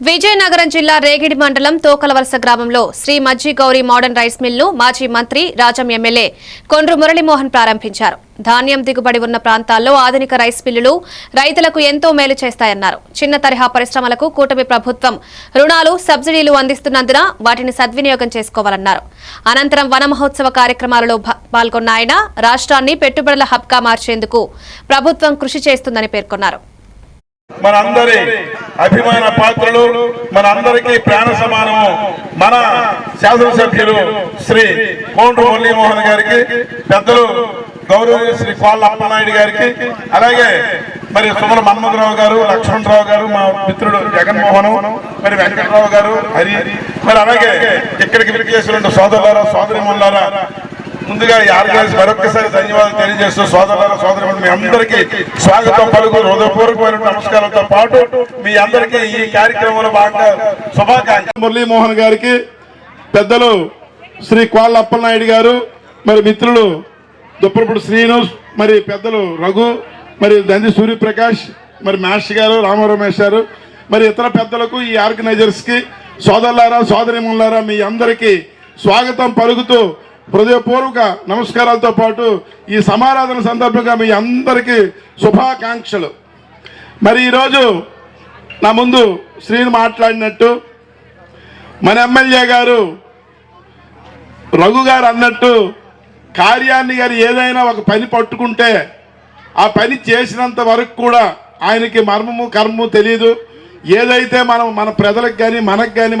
విజయనగరం జిల్లా రేగిడి మండలం తోకలవలస గ్రామంలో శ్రీ మజ్జి గౌరీ మోడర్న్ రైస్ మిల్ను మాజీ మంత్రి రాజం ఎమ్మెల్యే కొండ్రు మురళీమోహన్ ప్రారంభించారు. ధాన్యం దిగుబడి ఉన్న ప్రాంతాల్లో ఆధునిక రైస్ మిల్లులు రైతులకు ఎంతో మేలు చేస్తాయన్నారు. చిన్న తరహా పరిశ్రమలకు కూటమి ప్రభుత్వం రుణాలు సబ్సిడీలు అందిస్తున్నందున వాటిని సద్వినియోగం చేసుకోవాలన్నారు. అనంతరం వన మహోత్సవ కార్యక్రమాలలో పాల్గొన్న ఆయన రాష్ట్రాన్ని పెట్టుబడుల హబ్గా మార్చేందుకు ప్రభుత్వం కృషి చేస్తుందని పేర్కొన్నారు. మనందరి అభిమాన పాత్రలు మనందరికీ ప్రాణ సమానము. మన శాసనసభ్యులు శ్రీ కోండ్రు మురళీమోహన్ గారికి పెద్దలు గౌరవ శ్రీ కోళ్ళ అప్పనాయుడు గారికి అలాగే మరి సుమల మన్మథరావు గారు లక్ష్మణరావు గారు మా మిత్రుడు జగన్మోహన్ మరి వెంకటరావు గారు హరి మరి అలాగే ఇక్కడికి విరిచేసిన సోదరులారా సోదరి ముందుగా ఈ ఆర్గనైజ్ మరొకసారి ధన్యవాదాలు తెలియజేస్తూ సోదరుల సోదరి మీ అందరికీ స్వాగతం పలుకు హృదయపూర్వకమైన నమస్కారాలతో పాటు మీ అందరికీ ఈ కార్యక్రమంలో భాగంగా శుభాకాంక్ష. మురళీమోహన్ గారికి పెద్దలు శ్రీ కోళ్ళ అప్పలనాయుడు గారు మరి మిత్రులు దుప్పరపుడు శ్రీను మరి పెద్దలు రఘు మరి దంది సూర్యప్రకాష్ మరి మాస్టర్ గారు రామరమేష్ గారు మరి ఇతర పెద్దలకు ఈ ఆర్గనైజర్స్కి సోదరులారా సోదరిములారా మీ అందరికీ స్వాగతం పలుకుతూ హృదయపూర్వక నమస్కారాలతో పాటు ఈ సమారాధన సందర్భంగా మీ అందరికీ శుభాకాంక్షలు. మరి ఈరోజు నా ముందు శ్రీని మాట్లాడినట్టు మన ఎమ్మెల్యే గారు రఘు గారు అన్నట్టు కార్యాన్ని గారు ఏదైనా ఒక పని పట్టుకుంటే ఆ పని చేసినంత వరకు కూడా ఆయనకి మర్మము కర్మము తెలియదు ఏదైతే మనం మన ప్రజలకు కానీ మనకు కానీ